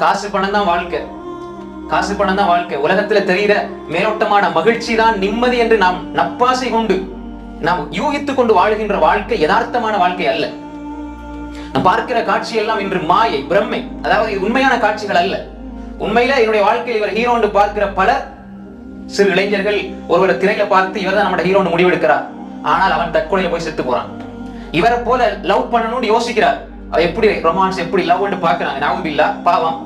காசு பணம் தான் வாழ்க்கை. காசு பணம் தான் வாழ்க்கை. உலகத்துல தெரிகிற மேலோட்டமான மகிழ்ச்சி தான் நிம்மதி என்று நாம் நப்பாசை கொண்டு நாம் யூகித்துக் கொண்டு வாழ்கின்ற வாழ்க்கை யதார்த்தமான வாழ்க்கை அல்ல. நாம் பார்க்கிற காட்சி எல்லாம் இன்று மாயை பிரம்மை. அதாவது இது உண்மையான காட்சிகள் அல்ல. உண்மையில என்னுடைய வாழ்க்கையில் இவர் ஹீரோண்டு பார்க்கிற பல சிறு இளைஞர்கள் ஒருவரை திரையில பார்த்து இவர் தான் நம்ம ஹீரோன்னு முடிவெடுக்கிறார். ஆனால் அவன் தற்கொலையில போய் செத்து போறான். இவரை போல லவ் பண்ணணும்னு யோசிக்கிறார். எப்படி ரொமான்ஸ் எப்படி லவ்னு பாக்குறாங்க நாவுபில்லா பாவம்.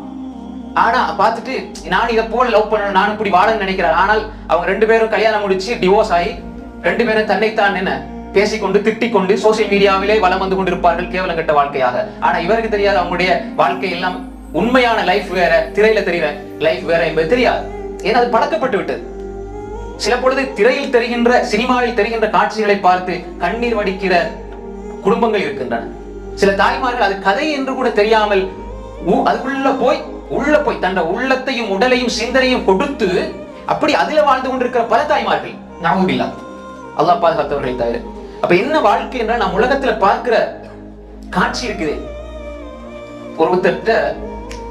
ஆனா பார்த்துட்டு நான் இதை போல லவ் பண்ணணும் நான் இப்படி வாழன்னு நினைக்கிறேன். ஆனால் அவங்க ரெண்டு பேரும் கல்யாணம் முடிச்சு டிவோர்ஸ் ஆகி ரெண்டு பேரும் தன்னைத்தான் என்ன பேசிக்கொண்டு திட்டிக்கொண்டு சோசியல் மீடியாவிலே வளம் வந்து கொண்டிருப்பார்கள் கேவலம் கெட்ட வாழ்க்கையாக. ஆனா இவருக்கு தெரியாது அவங்களுடைய வாழ்க்கை எல்லாம் உண்மையான லைஃப் வேற திரையில தெரிகிற லைஃப் வேற என்பது தெரியாது. ஏன்னா அது பழக்கப்பட்டு விட்டது. சில பொழுது திரையில் தெரிகின்ற சினிமாவில் தெரிகின்ற காட்சிகளை பார்த்து கண்ணீர் வடிக்கிற குடும்பங்கள் இருக்கின்றன. சில தாய்மார்கள் அது கதை என்று கூட தெரியாமல் உ- அதுக்குள்ள போய் உள்ள போய் தன்னோட உள்ளத்தையும் உடலையும் சிந்தனையும் கொடுத்து அப்படி அதில் வாழ்ந்து கொண்டிருக்கிற பல தாய்மார்கள் நாமுபில்லா அல்லாஹ் பாதுகாத்தவர்களை தவிர. அப்ப என்ன வாழ்க்கை என்றால் நாம் உலகத்துல பார்க்கிற காட்சி இருக்குது. ஒருத்தர்கிட்ட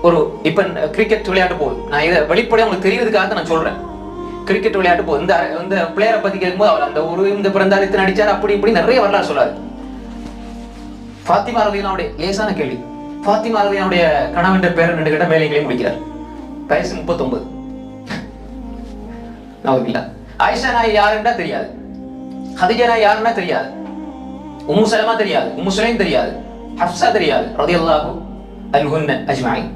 ஒரு இப்ப கிரிக்கெட் விளையாட்டு போகுது. நான் இதை வெளிப்படையா உங்களுக்கு தெரியறதுக்காக நான் சொல்றேன். கிரிக்கெட் விளையாட்டு போகுது. இந்த இந்த பிளேயரை பத்தி கேட்கும்போது அவர் அந்த ஒரு இந்த பிறந்தார் இத்தனை அடிச்சார் அப்படி இப்படி நிறைய வரலாறு சொல்லாரு ஃபாத்திமா ரலியனுடைய லேசான கேள்வி. ஃபாத்திமா ரலியனுடைய கணவன் பேர் ரெண்டு கிட்ட வேலைகளையும் முடிக்கிறார். வயசு முப்பத்தொன்பது நவகில்லா. ஆயிஷா நாய் யாருன்னா தெரியாது. ஹதிஜா நாய் யாருன்னா தெரியாது. உம்மு சலமா தெரியாது. உம்மு சுலைம் தெரியாது. ஹப்சா தெரியாது. ரதியல்லாஹு அல்ஹுன்ன அஜ்மாயின்.